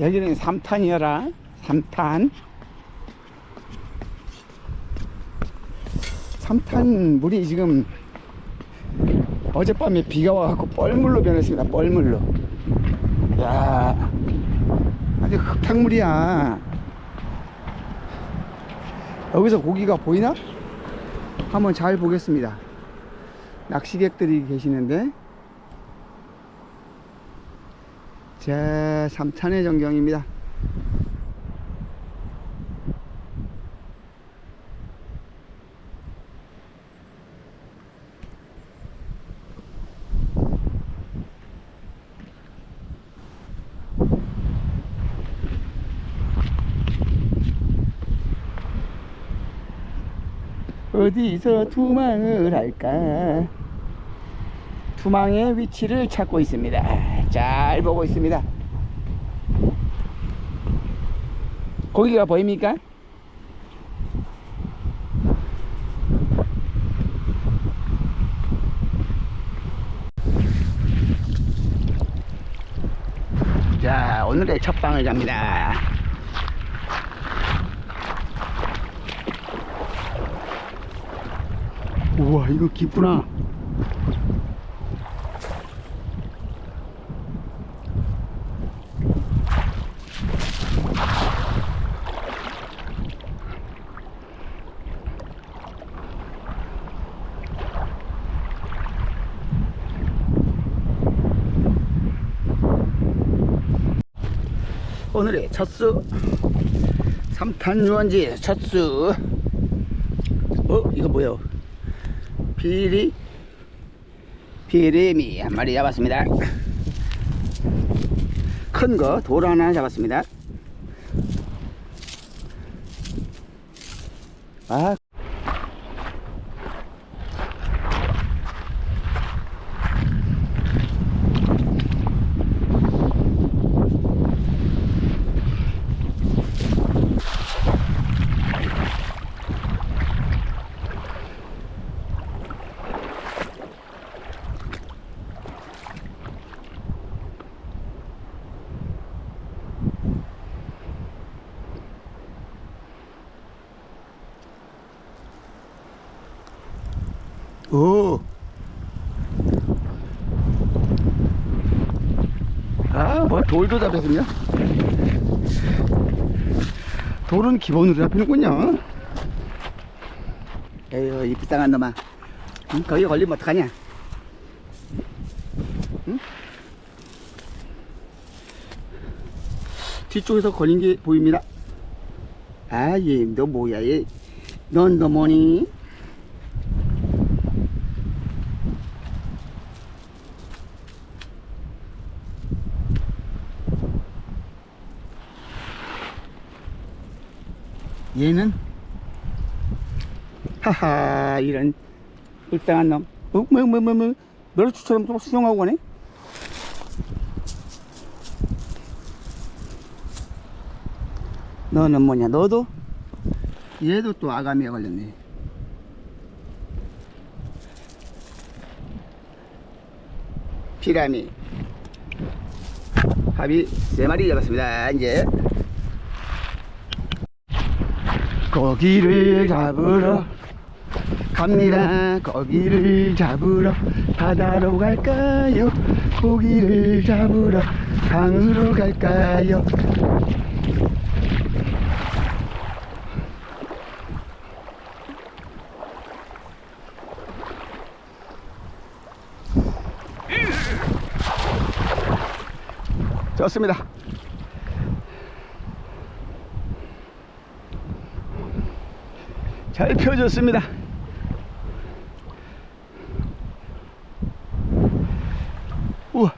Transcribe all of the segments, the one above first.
여기는 삼탄이어라. 삼탄. 삼탄 물이 지금 어젯밤에 비가 와갖고 뻘물로 변했습니다. 뻘물로. 야 아주 흙탕물이야. 여기서 고기가 보이나? 한번 잘 보겠습니다. 낚시객들이 계시는데. 자, 삼탄의 전경입니다. 어디서 투망을 할까? 투망의 위치를 찾고 있습니다. 잘 보고 있습니다. 고기가 보입니까? 자, 오늘의 첫 방을 갑니다. 우와, 이거 깊구나. 오늘의 첫수. 삼탄 유원지 첫수. 어 이거 뭐야 비리? 비리미. 한 마리 잡았습니다. 큰 거 돌 하나 잡았습니다. 아 오. 아, 뭐 돌도 잡혔군요. 돌은 기본으로 잡히는군요. 에휴, 이 불쌍한 놈아. 응? 거기 걸리면 어떡하냐? 응? 뒤쪽에서 걸린 게 보입니다. 아, 얘, 너 뭐야, 얘. 넌 너 뭐니? 얘는? 하하 이런 불쌍한 놈. 어? 뭐, 뭐, 뭐, 뭐, 멸치처럼 또 수영하고 가네. 너는 뭐냐 너도? 얘도 또 아가미에 걸렸네. 피라미. 합이 세 마리 잡았습니다. 이제 고기를 잡으러 갑니다. 고기를 잡으러 바다로 갈까요? 고기를 잡으러 강으로 갈까요? 좋습니다. 잘 펴졌습니다. 우와,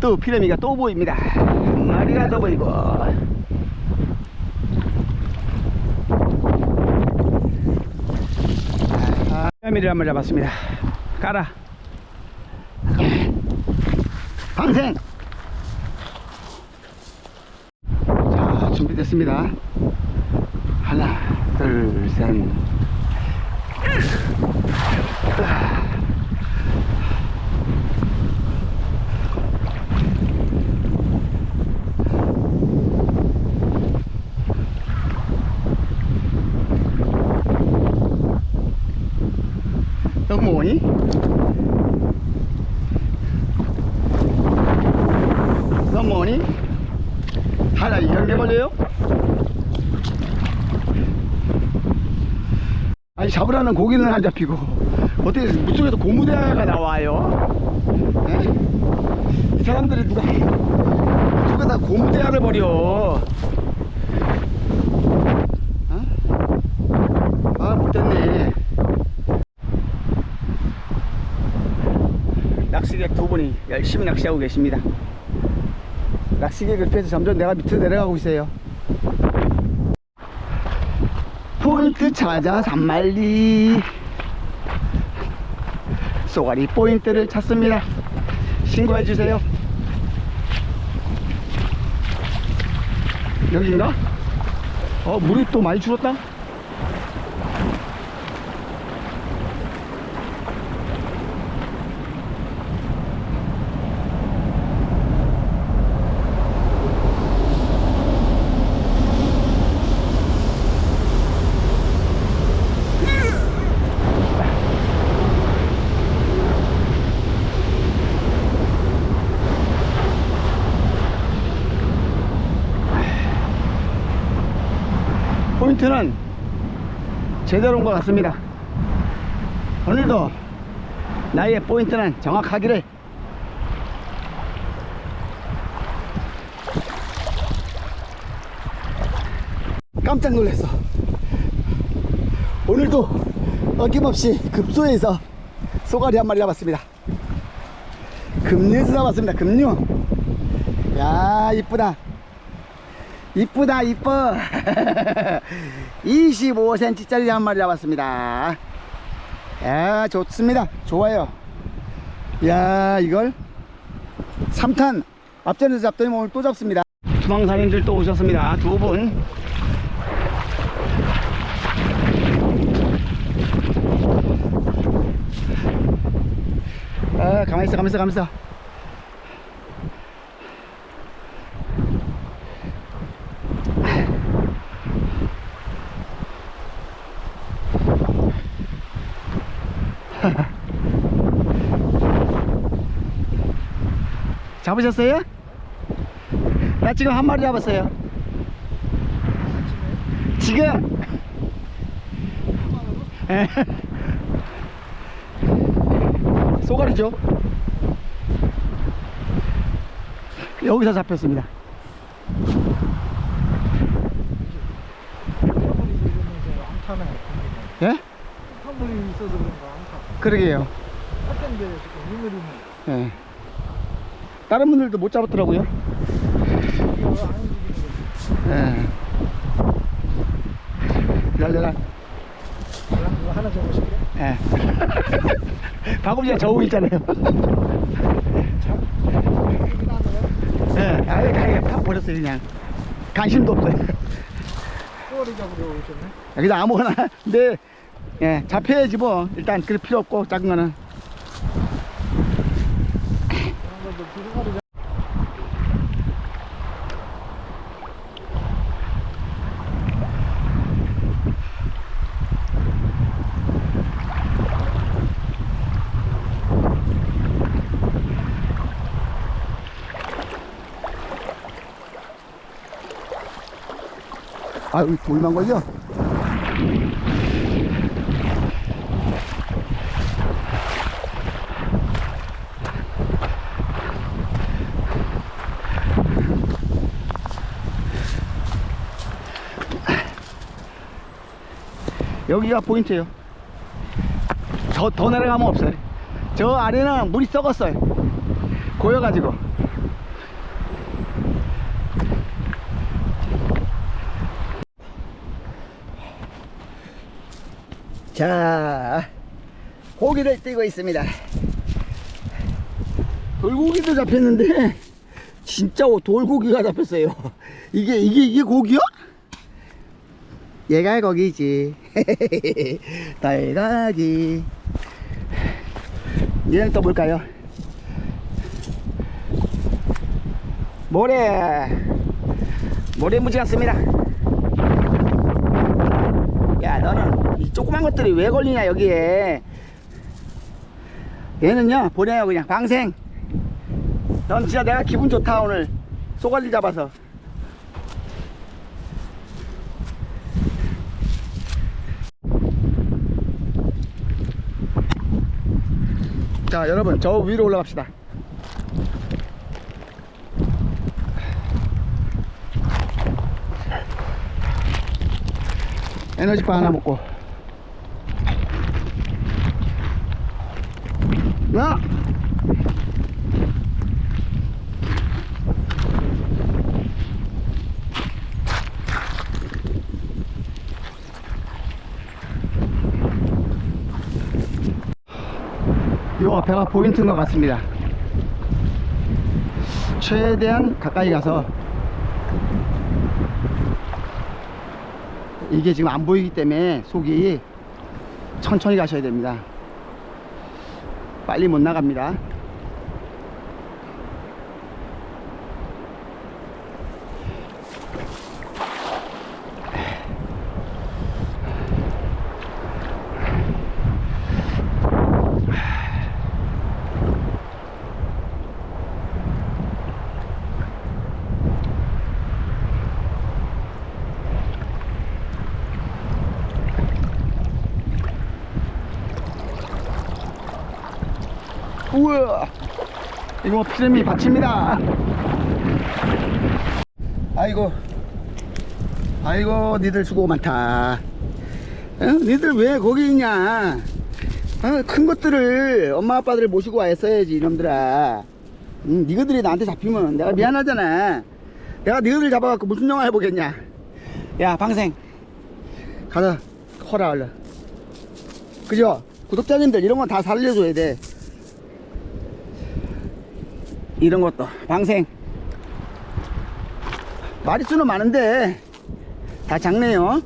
또 피라미가 또 보입니다. 한 마리가 더 보이고. 아, 피라미를 한 마리 잡았습니다. 가라. 방생! 자, 준비됐습니다. 하나, 둘, 셋. 뭐니? 넌 뭐니? 하나 이런 게 걸려요? 아니 잡으라는 고기는 안 잡히고 어떻게 물속에서 고무대가 나와요? 예? 이 사람들이 누가 물속에다 고무대야를 버려 어? 아 못됐네 낚시객 두 분이 열심히 낚시하고 계십니다 낚시객을 피해서 점점 내가 밑으로 내려가고 있어요 포인트 찾아 산말리. 쏘가리 포인트를 찾습니다. 신고해 주세요. 여긴가? 어 물이 또 많이 줄었다 포인트는 제대로 온것 같습니다. 오늘도 나의 포인트는 정확하기를 깜짝 놀랐어. 오늘도 어김없이 급소에서 쏘가리 한 마리 잡았습니다. 금류에서 잡았습니다. 금류. 야 이쁘다. 이쁘다 이뻐. 25cm 짜리 한 마리 잡았습니다. 야 좋습니다. 좋아요. 야 이걸 3탄 앞전에서 잡더니 오늘 또 잡습니다. 투망사님들 또 오셨습니다. 두분. 아 가만있어 가만있어 가만있어 잡으셨어요? 나 지금 한 마리 잡았어요. 지금. 예. 쏘가리죠? 여기서 잡혔습니다. 암타네. 예? 탄물이 있어서 그런가 암타. 그러게요. 할 텐데 지금 이물이는 예. 다른 분들도 못 잡았더라고요. 이거 안 움직이는 예. 기다려라. 거. 이거 하나 그래? 예. 방금 전에 저우 있잖아요. 예. 아예 아예 팍 버렸어요 그냥. 관심도 없어요. 꼬리 잡으러 오셨네. 여기다 아무거나. 근데 예 잡혀야지 뭐. 일단 그럴 필요 없고 작은 거는. 아유 돌만 걸려. 여기가 포인트예요. 저 더 내려가면 없어요. 저 아래는 물이 썩었어요. 고여가지고. 자, 고기를 띄고 있습니다. 돌고기도 잡혔는데, 진짜 돌고기가 잡혔어요. 이게, 이게, 이게 고기야? 얘가 거기지. 달가기. 얘는 또 뭘까요? 모래. 모래 무지 같습니다. 야, 너는 이 조그만 것들이 왜 걸리냐, 여기에. 얘는요 보내요 그냥 방생 넌 진짜 내가 기분 좋다 오늘 쏘가리 잡아서 자 여러분 저 위로 올라갑시다. 에너지바 하나 먹고 야! 요 앞에가 포인트인 것 같습니다. 최대한 가까이 가서 이게 지금 안 보이기 때문에 속이 천천히 가셔야 됩니다. 빨리 못 나갑니다. 이거 피레미 받칩니다. 아이고. 아이고 니들 수고 많다. 어? 니들 왜 거기 있냐? 어? 큰 것들을 엄마 아빠들 모시고 왔어야지 이놈들아. 응, 니들이 나한테 잡히면 내가 미안하잖아. 내가 니들 잡아갖고 무슨 영화 해보겠냐? 야 방생. 가자. 커라 얼른. 그죠? 구독자님들 이런 건 다 살려줘야 돼 이런 것도. 방생. 마리수는 많은데 다 작네요.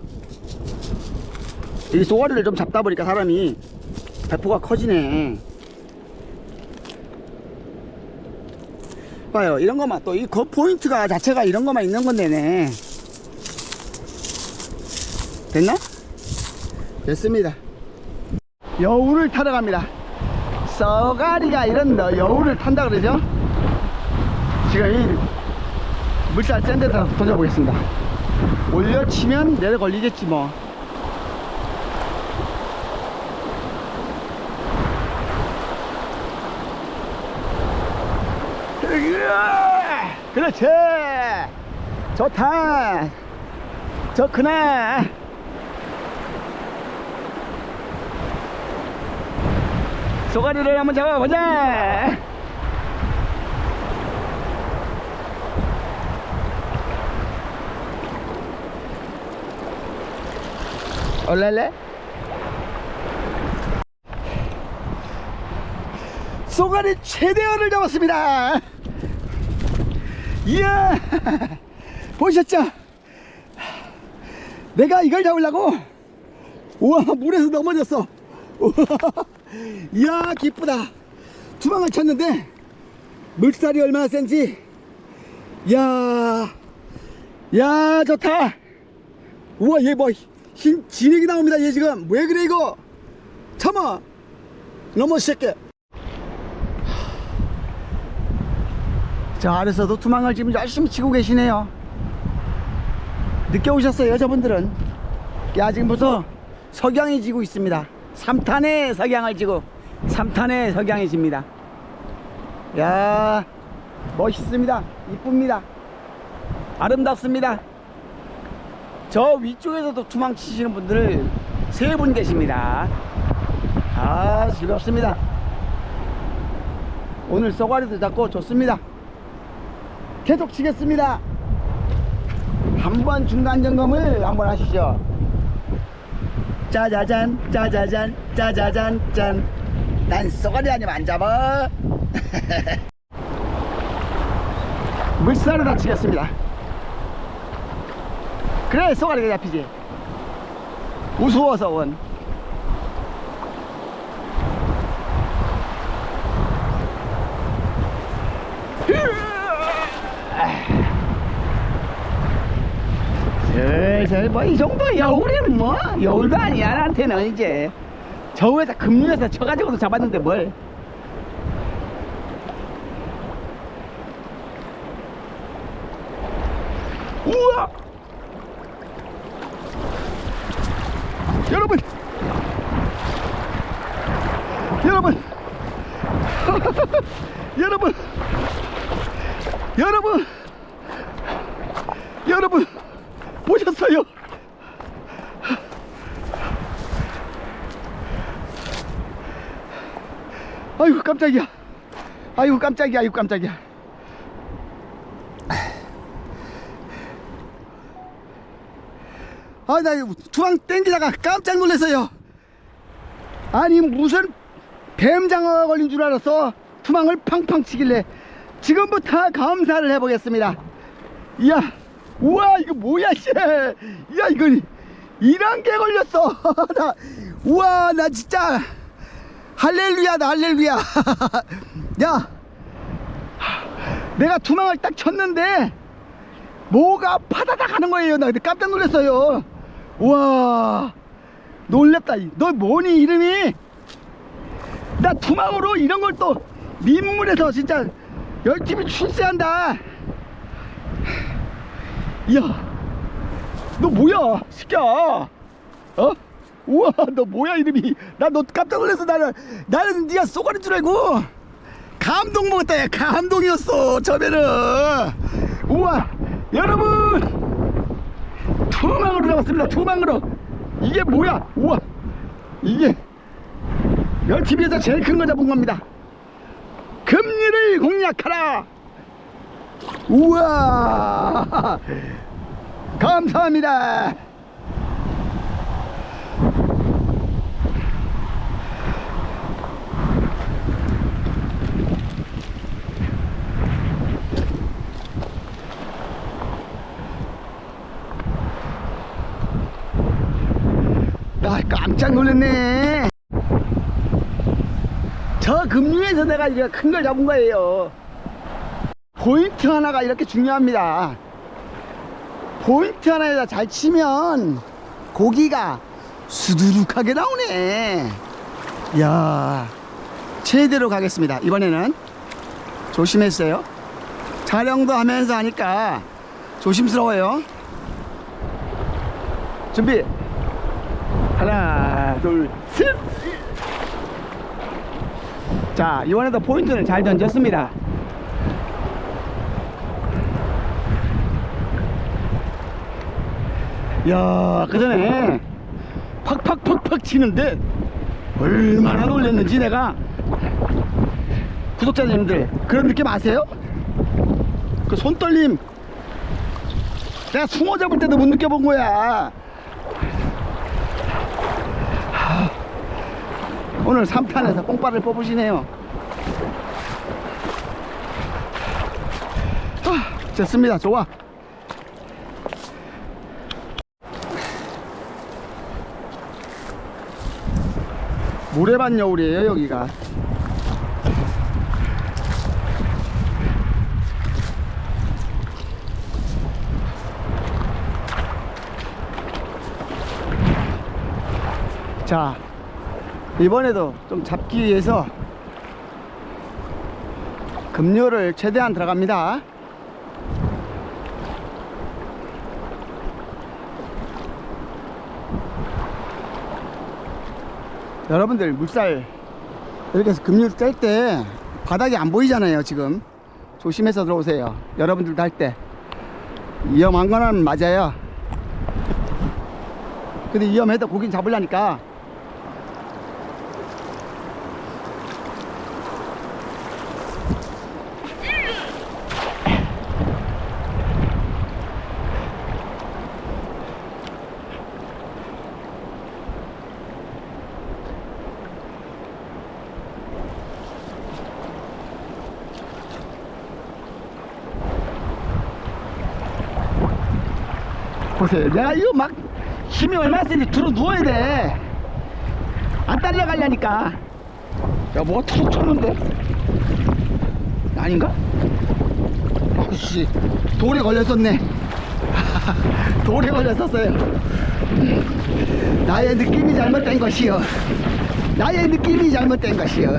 이 쏘가리를 좀 잡다 보니까 사람이 배포가 커지네. 봐요. 이런 것만 또 이 거 포인트가 자체가 이런 것만 있는 건데네. 됐나? 됐습니다. 여우를 타러 갑니다. 쏘가리가 이런 너 여우를 탄다 그러죠 지금 이 물살 센 데서 던져보겠습니다. 올려치면 내려 걸리겠지 뭐! 그렇지. 좋다. 좋구나 쏘가리를 한번 잡아보자 올랄래? 쏘가리 최대어를 잡았습니다. 이야 보셨죠? 내가 이걸 잡으려고? 우와 물에서 넘어졌어. 이야 기쁘다. 투망을 쳤는데 물살이 얼마나 센지. 이야 야 좋다. 우와 얘뭐 흰 진액이 나옵니다. 얘 지금. 왜 그래 이거? 참아. 넘어 새끼. 저 아래서도 투망을 지금 열심히 치고 계시네요. 늦게 오셨어요 여자분들은. 야 지금부터 석양이 지고 있습니다. 3탄에 석양을 지고 3탄에 석양이 집니다. 야 멋있습니다. 이쁩니다. 아름답습니다 저 위쪽에서도 투망 치시는 분들 세 분 계십니다. 아 즐겁습니다. 오늘 쏘가리도 잡고 좋습니다. 계속 치겠습니다. 한번 중간 점검을 한번 하시죠. 짜자잔 짜자잔 짜자잔 짠난 쏘가리 아니면 안 잡아. 물살을 다 치겠습니다 그래 쏘가리가 잡히지? 우스워서 원. 슬슬 뭐이 정도 여울이면 뭐? 여울도 아니야 나한테는 이제. 저 회사 금융회사 쳐가지고도 잡았는데 뭘? 우와! 깜짝이야. 아이고 깜짝이야 아이고 깜짝이야. 아나 투항 땡기다가 깜짝 놀랐어요. 아니 무슨 뱀장어가 걸린 줄 알았어? 투망을 팡팡 치길래 지금부터 검사를 해보겠습니다. 이야 우와 이거 뭐야 씨. 이야 이거 이런 게 걸렸어. 나 우와 나 진짜 할렐루야다 할렐루야. 야 내가 투망을 딱 쳤는데 뭐가 파다닥 하는 거예요? 나 깜짝 놀랐어요. 우와 놀랬다. 너 뭐니 이름이? 나 투망으로 이런 걸 또 민물에서 진짜 열심히 출세한다. 이야 너 뭐야? 새끼야 어? 우와 너 뭐야 이름이? 나 너 깜짝 놀랐어. 나는 나는 네가 쏘가리인 줄 알고. 감동 먹었다 야. 감동이었어 처음에는. 우와 여러분. 투망으로 잡았습니다 투망으로. 이게 뭐야? 우와 이게 열TV에서 제일 큰 거 잡은 겁니다. 금리를 공략하라. 우와 감사합니다 깜짝 놀랐네. 저 금융에서 내가 이게 큰걸 잡은 거예요. 포인트 하나가 이렇게 중요합니다. 포인트 하나에다 잘 치면 고기가 수두룩하게 나오네. 이야 최대로 가겠습니다. 이번에는 조심했어요. 촬영도 하면서 하니까 조심스러워요. 준비 하나 둘셋! 자 이번에도 포인트를 잘 던졌습니다. 야 그전에 팍팍팍팍 치는데 얼마나 놀랬는지 내가. 구독자님들 그런 느낌 아세요? 그 손떨림. 내가 숭어 잡을 때도 못 느껴본 거야 오늘 3탄에서 뽕빠를 뽑으시네요. 아, 좋습니다. 좋아. 모래밭 여울이에요 여기가. 자 이번에도 좀 잡기 위해서 급료를 최대한 들어갑니다. 여러분들 물살 이렇게 해서 급류 짤때 바닥이 안 보이잖아요 지금. 조심해서 들어오세요. 여러분들도 할 때. 위험한 거는 맞아요. 근데 위험해도 고긴 잡으려니까 보세요. 내가 이거 막 힘이 얼마나 세니 들어 누워야 돼. 안 딸려가려니까. 야, 뭐가 툭 쳤는데? 아닌가? 아씨, 돌에 걸렸었네. 돌에 걸렸었어요. 나의 느낌이 잘못된 것이요. 나의 느낌이 잘못된 것이요.